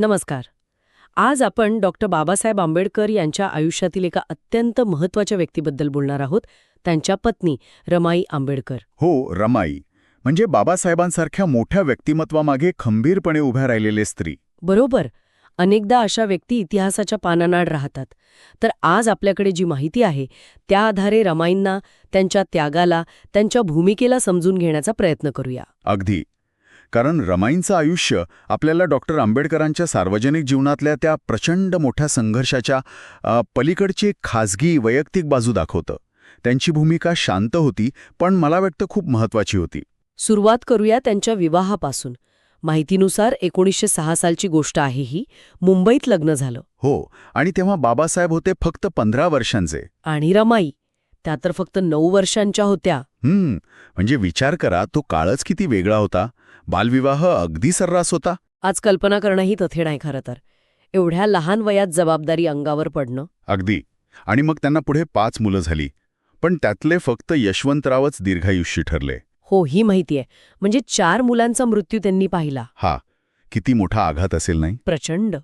नमस्कार. आज आपण डॉक्टर बाबासाहेब आंबेडकर यांच्या आयुष्यातील एका अत्यंत महत्त्वाच्या व्यक्तीबद्दल बोलणार आहोत. त्यांच्या पत्नी रमाई आंबेडकर. हो रमाई. म्हणजे बाबासाहेबांसारख्या मोठ्या व्यक्तिमत्वामागे खंबीरपणे उभ्या राहिलेले स्त्री. बरोबर. अनेकदा अशा व्यक्ती इतिहासाच्या पानानाड राहतात. तर आज आपल्याकडे जी माहिती आहे त्या आधारे रमाईंना त्यांच्या त्यागाला त्यांच्या भूमिकेला समजून घेण्याचा प्रयत्न करूया. अगदी. कारण रमाईंचं आयुष्य आपल्याला डॉक्टर आंबेडकरांच्या सार्वजनिक जीवनातल्या त्या प्रचंड मोठ्या संघर्षाच्या पलीकडची एक खाजगी वैयक्तिक बाजू दाखवतं. त्यांची भूमिका शांत होती पण मला वाटतं खूप महत्वाची होती. सुरुवात करूया त्यांच्या विवाहापासून. माहितीनुसार एकोणीसशे सहा सालची गोष्ट आहे ही. मुंबईत लग्न झालं. हो आणि तेव्हा बाबासाहेब होते फक्त पंधरा वर्षांचे. आणि रमाई. त्या तर फक्त नऊ वर्षांच्या होत्या. म्हणजे विचार करा तो काळच किती वेगळा होता. बालविवाह अगदी सर्रास होता. आज कल्पना करणंही तथे नाही खरं तर. एवढ्या लहान वयात जबाबदारी अंगावर पडणं? अगदी. आणि मग त्यांना पुढे पाच मुलं झाली. पण त्यातले फक्त यशवंतरावच दीर्घायुष्य ठरले. हो ही माहितीये म्हणजे चार मुलांचा मृत्यू त्यांनी पाहिला. हा. किती मोठा आघात असेल नाही? प्रचंड.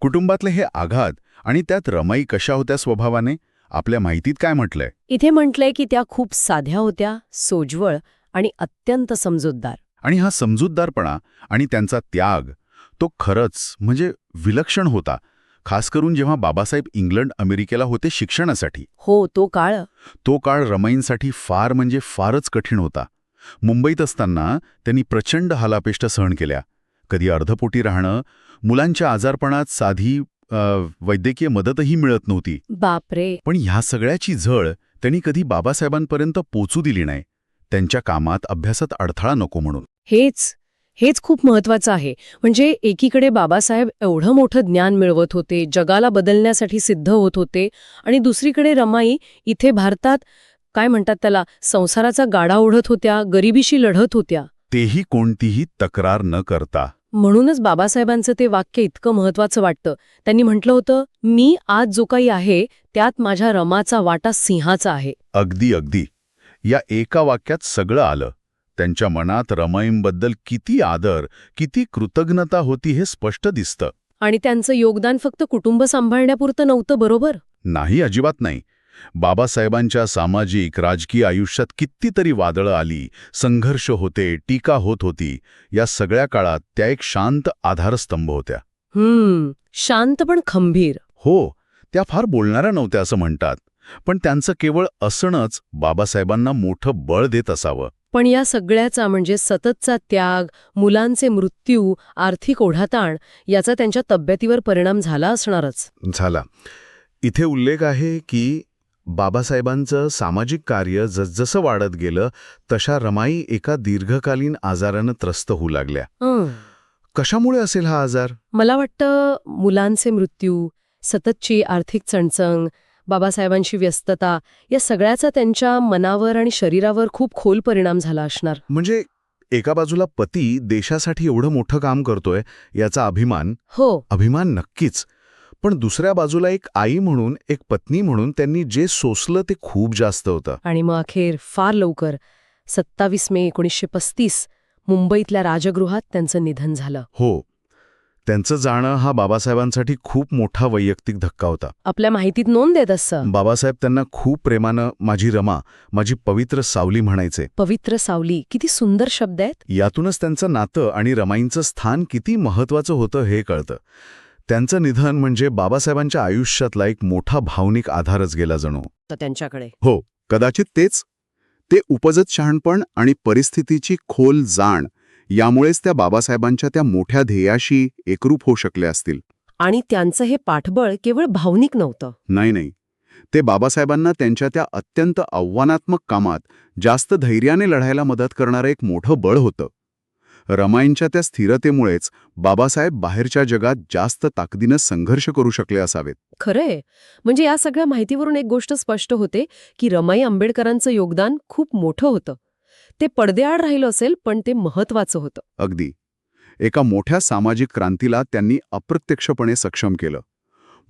कुटुंबातले हे आघात आणि त्यात रमाई कशा होत्या स्वभावाने आपल्या माहितीत काय म्हटलंय? इथे म्हटलंय की त्या खूप साध्या होत्या सोजवळ आणि अत्यंत समजूतदार. आणि हा समजूतदारपणा आणि त्यांचा त्याग तो खरंच म्हणजे विलक्षण होता खास करून जेव्हा बाबासाहेब इंग्लंड अमेरिकेला होते शिक्षणासाठी. हो तो काळ. तो काळ रमाईंसाठी फार म्हणजे फारच कठीण होता. मुंबईत असताना त्यांनी प्रचंड हालापेष्ट सहन केल्या. कधी अर्धपोटी राहणं मुलांच्या आजारपणात साधी वैद्यकीय मदतही मिळत नव्हती. बापरे! पण ह्या सगळ्याची झळ त्यांनी कधी बाबासाहेबांपर्यंत पोचू दिली नाही. त्यांच्या कामात अभ्यासात अडथळा नको म्हणून. हेच हेच खूप महत्वाचं आहे. म्हणजे एकीकडे बाबासाहेब एवढं मोठं ज्ञान मिळवत होते जगाला बदलण्यासाठी सिद्ध होत होते आणि दुसरीकडे रमाई इथे भारतात काय म्हणतात त्याला संसाराचा गाडा ओढत होत्या गरिबीशी लढत होत्या. तेही कोणतीही तक्रार न करता. म्हणूनच बाबासाहेबांचं ते वाक्य इतकं महत्वाचं वाटतं. त्यांनी म्हटलं होतं मी आज जो काही आहे त्यात माझ्या रमाचा वाटा सिंहाचा आहे. अगदी अगदी. या एका वाक्यात सगळं आलं. त्यांच्या मनात रमाईंबद्दल किती आदर किती कृतज्ञता होती हे स्पष्ट दिसतं. आणि त्यांचं योगदान फक्त कुटुंब सांभाळण्यापुरतं नव्हतं बरोबर? नाही अजिबात नाही. बाबासाहेबांच्या सामाजिक राजकीय आयुष्यात कितीतरी वादळं आली संघर्ष होते टीका होत होती. या सगळ्या काळात त्या एक शांत आधारस्तंभ होत्या. हम्म शांत पण खंभीर हो त्या फार बोलणाऱ्या नव्हत्या असं म्हणतात. पण त्यांचं केवळ असणंच बाबासाहेबांना मोठं बळ देत असावं. पण या सगळ्याचा म्हणजे सततचा त्याग मुलांचे मृत्यू आर्थिक ओढाताण याचा त्यांच्या तब्येतीवर परिणाम झाला असणारच. झाला. इथे उल्लेख आहे की बाबासाहेबांचं सामाजिक कार्य जसजसं वाढत गेलं तशा रमाई एका दीर्घकालीन आजारानं त्रस्त होऊ लागल्या. कशामुळे असेल हा आजार? मला वाटतं मुलांचे मृत्यू सततची आर्थिक चणचण बाबासाहेबांची व्यस्तता या सगळ्याचा त्यांच्या मनावर आणि शरीरावर खूप खोल परिणाम झाला असणार. म्हणजे एका बाजूला पती देशासाठी एवढं मोठं काम करतोय याचा अभिमान? हो. अभिमान नक्कीच. पण दुसऱ्या बाजूला एक आई म्हणून एक पत्नी म्हणून त्यांनी जे सोसलं ते खूप जास्त होतं. आणि मग अखेर फार लवकर सत्तावीस मे एकोणीसशे पस्तीस मुंबईतल्या राजगृहात त्यांचं निधन झालं. हो. त्यांचं जाणं हा बाबासाहेबांसाठी खूप मोठा वैयक्तिक धक्का होता. आपल्या माहितीत नोंद देत असं. बाबासाहेब त्यांना खूप प्रेमानं माझी रमा माझी पवित्र सावली म्हणायचे. पवित्र सावली किती सुंदर शब्द आहेत. यातूनच त्यांचं नातं आणि रमाईंचं स्थान किती महत्वाचं होतं हे कळतं. त्यांचं निधन म्हणजे बाबासाहेबांच्या आयुष्यातला एक मोठा भावनिक आधारच गेला जणू. त्यांच्याकडे. हो कदाचित तेच. ते उपजत शहाणपण आणि परिस्थितीची खोल जाण यामुळेच त्या बाबासाहेबांच्या त्या मोठ्या ध्येयाशी एकरूप होऊ शकले असतील. आणि त्यांचं हे पाठबळ केवळ भावनिक नव्हतं. नाही नाही. ते बाबासाहेबांना त्यांच्या त्या अत्यंत आव्हानात्मक कामात जास्त धैर्याने लढायला मदत करणारं एक मोठं बळ होतं. रमाईंच्या त्या स्थिरतेमुळेच बाबासाहेब बाहेरच्या जगात जास्त ताकदीनं संघर्ष करू शकले असावेत. खरंय. म्हणजे या सगळ्या माहितीवरून एक गोष्ट स्पष्ट होते की रमाई आंबेडकरांचं योगदान खूप मोठं होतं. ते पडद्याआड राहिलं असेल पण ते महत्वाचं होतं. अगदी. एका मोठ्या सामाजिक क्रांतीला त्यांनी अप्रत्यक्षपणे सक्षम केलं.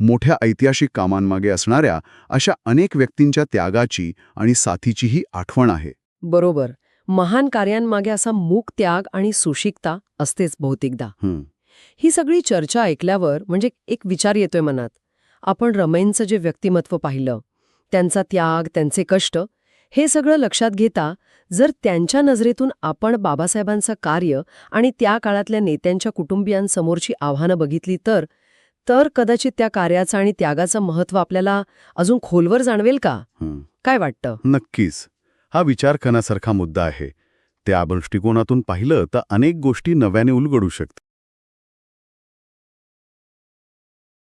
मोठ्या ऐतिहासिक कामांमागे असणाऱ्या अशा अनेक व्यक्तींच्या त्यागाची आणि साथीचीही आठवण आहे. बरोबर. महान कार्यांमागे असा मूक त्याग आणि सुशिकता असतेच बहुतेकदा. हं. ही सगळी चर्चा ऐकल्यावर म्हणजे एक विचार येतोय मनात. आपण रमैनचं जे व्यक्तिमत्व पाहिलं त्यांचा त्याग त्यांचे कष्ट हे सगळं लक्षात घेता जर त्यांच्या नजरेतून आपण बाबासाहेबांचं कार्य आणि त्या काळातल्या नेत्यांच्या कुटुंबियांसमोरची आव्हानं बघितली तर तर कदाचित त्या कार्याचं आणि त्यागाचं महत्त्व आपल्याला अजून खोलवर जाणवेल का. काय वाटतं? नक्कीच. हा विचार करण्यासारखा मुद्दा आहे. त्या दृष्टिकोनातून पाहिलं तर अनेक गोष्टी नव्याने उलगडू शकतात.